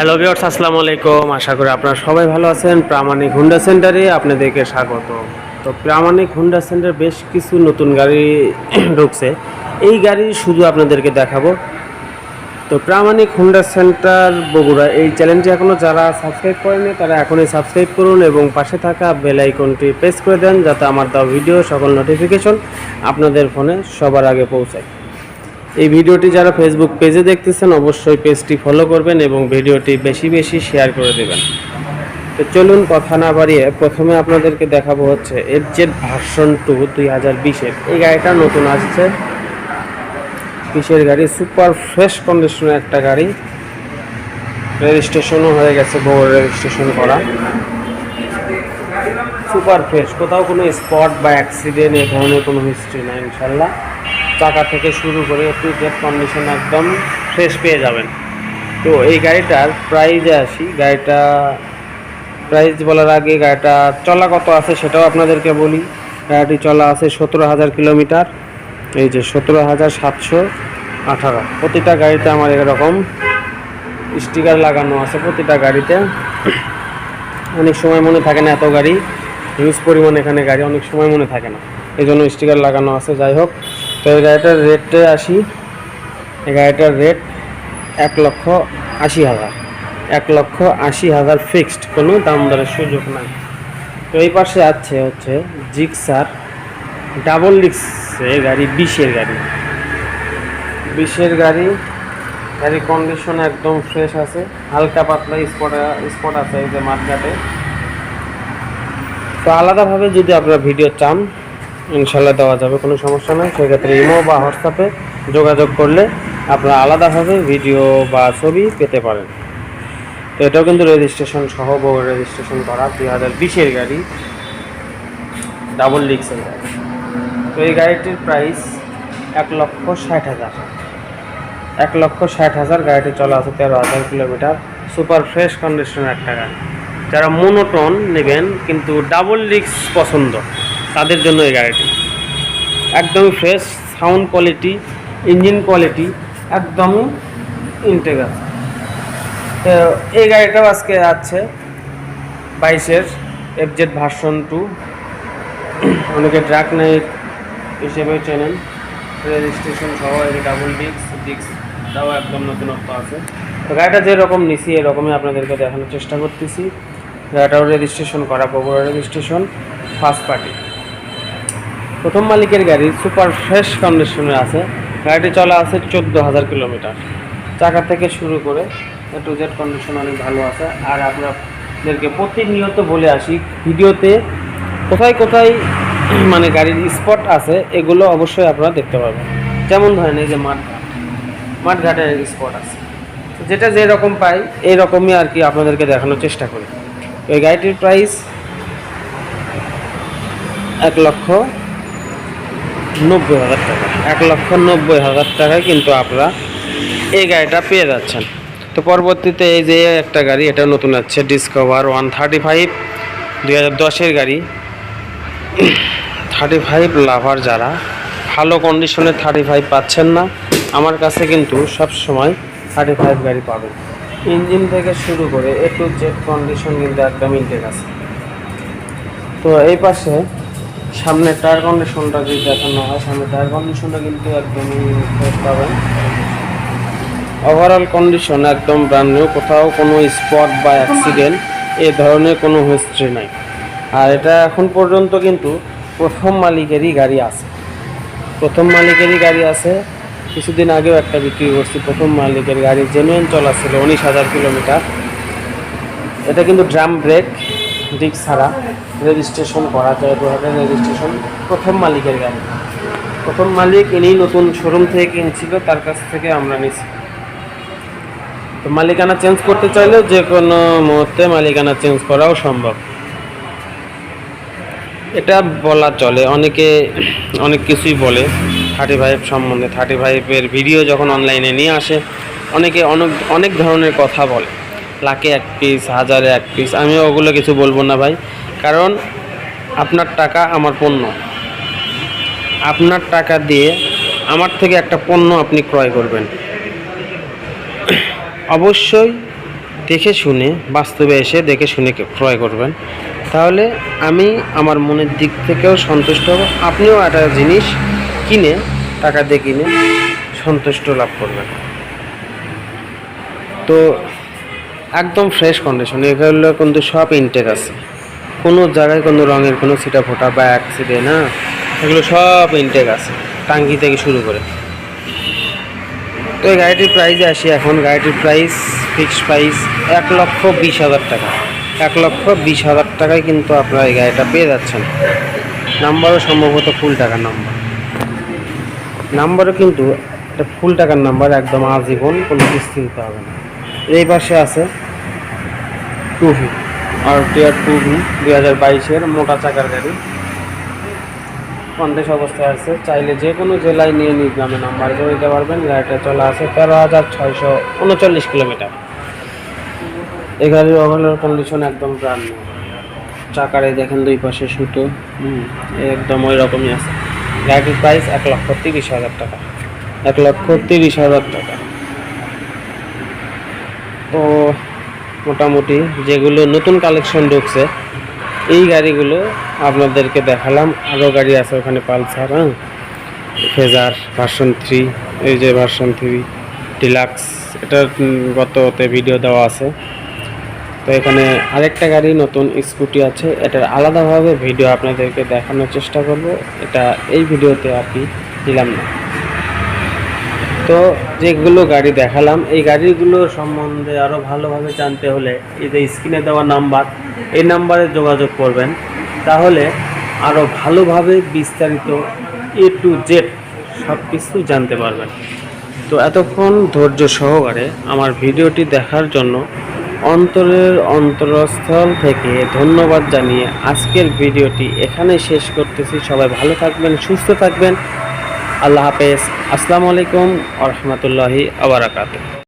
Hello viewers আসসালামু আলাইকুম আশা করি আপনারা সবাই ভালো আছেন। প্রামাণিক হুন্ডা সেন্টারে আপনাদেরকে স্বাগত তো প্রামাণিক হুন্ডা সেন্টার বেশ কিছু নতুন গাড়ি ঢুকছে। এই গাড়ি শুধু আপনাদেরকে দেখাবো। তো প্রামাণিক হুন্ডা সেন্টার বগুড়া এই চ্যানেলটি এখনও যারা সাবস্ক্রাইব করেনি তারা এখনই সাবস্ক্রাইব করুন এবং পাশে থাকা বেল আইকনটি প্রেস করে দেন যাতে আমার দেওয়া ভিডিও সকল নোটিফিকেশন আপনাদের ফোনে সবার আগে পৌঁছায়। এই ভিডিওটি যারা ফেসবুক পেজে দেখতেছেন, অবশ্যই পেজটি ফলো করবেন এবং ভিডিওটি বেশি বেশি শেয়ার করে দেবেন। তো চলুন কথা না বাড়িয়ে প্রথমে আপনাদেরকে দেখাবো হচ্ছে এফ জেড ভার্সন টু দুই হাজার বিশের এই গাড়িটা নতুন আসছে। বিশের গাড়ি? সুপার ফ্রেশ কন্ডিশনের একটা গাড়ি। রেজিস্ট্রেশনও হয়ে গেছে, বড় রেজিস্ট্রেশন করা। সুপার ফ্রেশ কোথাও কোনো স্পট বা অ্যাক্সিডেন্ট এই ধরনের কোনো হিস্ট্রি নাই, ইনশাল্লাহ। চাকা থেকে শুরু করে একটু জেট কন্ডিশন একদম ফ্রেশ পেয়ে যাবেন। তো এই গাড়িটার প্রাইজে আসি। গাড়িটা প্রাইস বলার আগে গাড়িটা চলা কত আছে সেটাও আপনাদেরকে বলি। গাড়িটি চলা আছে সতেরো হাজার কিলোমিটার এই যে সতেরো হাজার সাতশো আঠারো। প্রতিটা গাড়িতে আমার এরকম স্টিকার লাগানো আছে প্রতিটা গাড়িতে। অনেক সময় মনে থাকে না এত গাড়ি হিউজ পরিমাণ এখানে গাড়ি, অনেক সময় মনে থাকে না। এই জন্য স্টিকার লাগানো আছে। যাই হোক তো এই গাড়িটার রেটে আসি। এই গাড়িটার রেট এক লক্ষ আশি হাজার। এক লক্ষ আশি হাজার ফিক্সড কোনো দাম দরের সুযোগ নাই। তো এই পাশে আছে হচ্ছে জিক্সার ডাবল ডিক্সের গাড়ি বিশের গাড়ি। বিশের গাড়ি গাড়ির কন্ডিশন একদম ফ্রেশ আছে। হালকা পাতলা স্পট স্পট আছে এই যে মাঠঘাটে। তো আলাদাভাবে যদি আপনারা ভিডিও চান ইনশাল্লাহ দেওয়া যাবে, কোনো সমস্যা নেই। সেক্ষেত্রে ইমো বা হোয়াটসঅ্যাপে যোগাযোগ করলে আপনারা আলাদাভাবে ভিডিও বা ছবি পেতে পারেন। তো এটাও কিন্তু রেজিস্ট্রেশন সহ রেজিস্ট্রেশন করা, দুই হাজার বিশের গাড়ি। ডাবল ডিক্সের গাড়ি। তো এই গাড়িটির প্রাইস এক লক্ষ ষাট হাজার। এক লক্ষ ষাট হাজার, গাড়িটি চলা আছে তেরো হাজার কিলোমিটার। সুপার ফ্রেশ কন্ডিশনের একটা গাড়ি। যারা মোনোটন নেবেন, কিন্তু ডাবল ডিক্স পছন্দ। তাদের জন্য এই গাড়িটি। একদমই fresh sound quality engine quality একদমই ইনটেক আছে তো এই গাড়িটাও আজকে আছে বাইশের এফজেড ভার্সন টু অনেকে ড্রাক নাইট হিসেবে চেনেন। রেজিস্ট্রেশন সহ ডাবল ডিক্স ডিক্সটাও একদম নতুনত্ব আছে। তো গাড়িটা যেরকম নিছি, এরকমই আপনাদেরকে দেখানোর চেষ্টা করতেছি। গাড়িটাও রেজিস্ট্রেশন করা বগুড়া রেজিস্ট্রেশন ফার্স্ট পার্টি প্রথম মালিকের গাড়ি সুপার ফ্রেশ কন্ডিশনে আছে। গাড়িটি চলা আছে চোদ্দ হাজার কিলোমিটার। চাকা থেকে শুরু করে টু জেড কন্ডিশন অনেক ভালো আছে। আর আপনাদেরকে প্রতিনিয়ত বলে আসি, ভিডিওতে কোথায় কোথায় মানে গাড়ির স্পট আছে, এগুলো অবশ্যই আপনারা দেখতে পাবেন যেমন ধরেন এই যে মাঠঘাট। মাঠঘাটের স্পট আছে। যেটা যেরকম পাই এই রকমই আর কি আপনাদেরকে দেখানোর চেষ্টা করি। এই গাড়িটির প্রাইস এক লক্ষ নব্বই হাজার টাকা। এক লক্ষ নব্বই হাজার টাকায় কিন্তু আপনারা এই গাড়িটা পেয়ে যাচ্ছেন। তো পরবর্তীতে এই যে একটা গাড়ি, এটা নতুন আছে ডিসকভার ওয়ান থার্টি ফাইভ দুই হাজার দশের গাড়ি। থার্টি ফাইভ লাভার যারা, ভালো কন্ডিশনের থার্টি ফাইভ পাচ্ছেন না। আমার কাছে কিন্তু সব সময় থার্টি ফাইভ গাড়ি পাবেন। ইঞ্জিন থেকে শুরু করে এ টু জেড কন্ডিশন কিন্তু একদম ইনটেক আছে। তো এই পাশে সামনে টায়ার কন্ডিশনটা যদি দেখানো হয়, সামনে টায়ার কন্ডিশনটা কিন্তু একদমই পাবেন। ওভারঅল কন্ডিশন একদম ব্র্যান্ড নিউ কোথাও কোনো স্পট বা অ্যাক্সিডেন্ট এ ধরনের কোনো হিস্ট্রি নাই। আর এটা এখন পর্যন্ত কিন্তু প্রথম মালিকেরই গাড়ি আছে। প্রথম মালিকেরই গাড়ি আছে, কিছুদিন আগেও একটা বিক্রি করছি, প্রথম মালিকের গাড়ি জেনুইন চলা ছিল উনিশ হাজার কিলোমিটার। এটা কিন্তু ড্রাম ব্রেক ডিক ছাড়া। রেজিস্ট্রেশন করা যায় হাজার রেজিস্ট্রেশন প্রথম মালিকের গাড়ি। প্রথম মালিক ইনি নতুন শোরুম থেকে কিনছিল, তার কাছ থেকে আমরা নিছি। তো মালিকানা চেঞ্জ করতে চাইলে যে কোনো মুহূর্তে মালিকানা চেঞ্জ করাও সম্ভব। এটা বলা চলে, অনেকে অনেক কিছুই বলে থার্টি ফাইভ সম্বন্ধে। থার্টি ফাইভের ভিডিও যখন অনলাইনে নিয়ে আসে, অনেকে অনেক অনেক ধরনের কথা বলে। লাখে এক পিস হাজারে এক পিস আমি ওগুলো কিছু বলব না ভাই। কারণ আপনার টাকা আমার পণ্য। আপনার টাকা দিয়ে আমার থেকে একটা পণ্য আপনি ক্রয় করবেন। অবশ্যই দেখে শুনে, বাস্তবে এসে দেখে শুনে ক্রয় করবেন। তাহলে আমি আমার মনের দিক থেকেও সন্তুষ্ট হব। আপনিও একটা জিনিস কিনে, টাকা দিয়ে কিনে সন্তুষ্ট লাভ করবেন। তো একদম ফ্রেশ কন্ডিশন এগুলো কিন্তু সব ইনটেক আছে। কোনো জায়গায় কোনো রঙের কোনো ছিটা ফোটা বা অ্যাক্সিডেন্ট হ্যাঁ? এগুলো সব ইনটেক আছে, টাঙ্কি থেকে শুরু করে। তো এই গাড়িটির প্রাইসে আসি এখন, গাড়িটির প্রাইস ফিক্সড প্রাইস এক লক্ষ বিশ হাজার টাকা। এক লক্ষ বিশ হাজার টাকায় কিন্তু আপনারা এই গাড়িটা পেয়ে যাচ্ছেন। নাম্বারও সম্ভবত ফুল টাকার নাম্বার। নাম্বারও কিন্তু এটা ফুল টাকার নাম্বার, একদম আজীবন, কোনো কিস্তি দিতে হবে না। এই পাশে আছে টু ভি আর টিয়ার টু ভি দুই হাজার বাইশের মোটা চাকার গাড়ি। কন্টেস অবস্থায় আছে। চাইলে যে কোনো জেলায় নিয়ে নিজ নামে নাম্বার করে দিতে পারবেন। গাড়িটা চলা আছে তেরো হাজার ছয়শো উনচল্লিশ কিলোমিটার। এই গাড়ির ওভারঅল কন্ডিশন একদম ব্রান্ড চাকারে দেখেন দুই পাশে সুতো। একদম ওই রকমই আছে। গাড়িটির প্রাইস এক লক্ষ তিরিশ হাজার টাকা। এক লক্ষ তিরিশ হাজার টাকা। তো মোটামুটি যেগুলো নতুন কালেকশন ঢুকছে এই গাড়িগুলো আপনাদেরকে দেখালাম। আরও গাড়ি আছে ওখানে পালসার হ্যাঁ? ফেজার ভার্সন থ্রি এই যে ভার্সন থ্রি ডিলাক্স এটার উম, গততে ভিডিও দেওয়া আছে। তো এখানে আরেকটা গাড়ি নতুন স্কুটি আছে। এটার আলাদাভাবে ভিডিও আপনাদেরকে দেখানোর চেষ্টা করব। এটা এই ভিডিওতে কি দিলাম না। তো যেগুলো গাড়ি দেখালাম, এই গাড়িগুলো সম্বন্ধে আরও ভালোভাবে জানতে হলে এই যে স্ক্রিনে দেওয়া নাম্বার এই নাম্বারে যোগাযোগ করবেন। তাহলে আরও ভালোভাবে বিস্তারিত এ টু জেড সব কিছু জানতে পারবেন। তো এতক্ষণ ধৈর্য সহকারে আমার ভিডিওটি দেখার জন্য অন্তরের অন্তরস্থল থেকে ধন্যবাদ জানিয়ে আজকের ভিডিওটি এখানে শেষ করতেছি। সবাই ভালো থাকবেন, সুস্থ থাকবেন। আল্লাহ হাফেজ। আসসালামু আলাইকুম আ আবরাকাত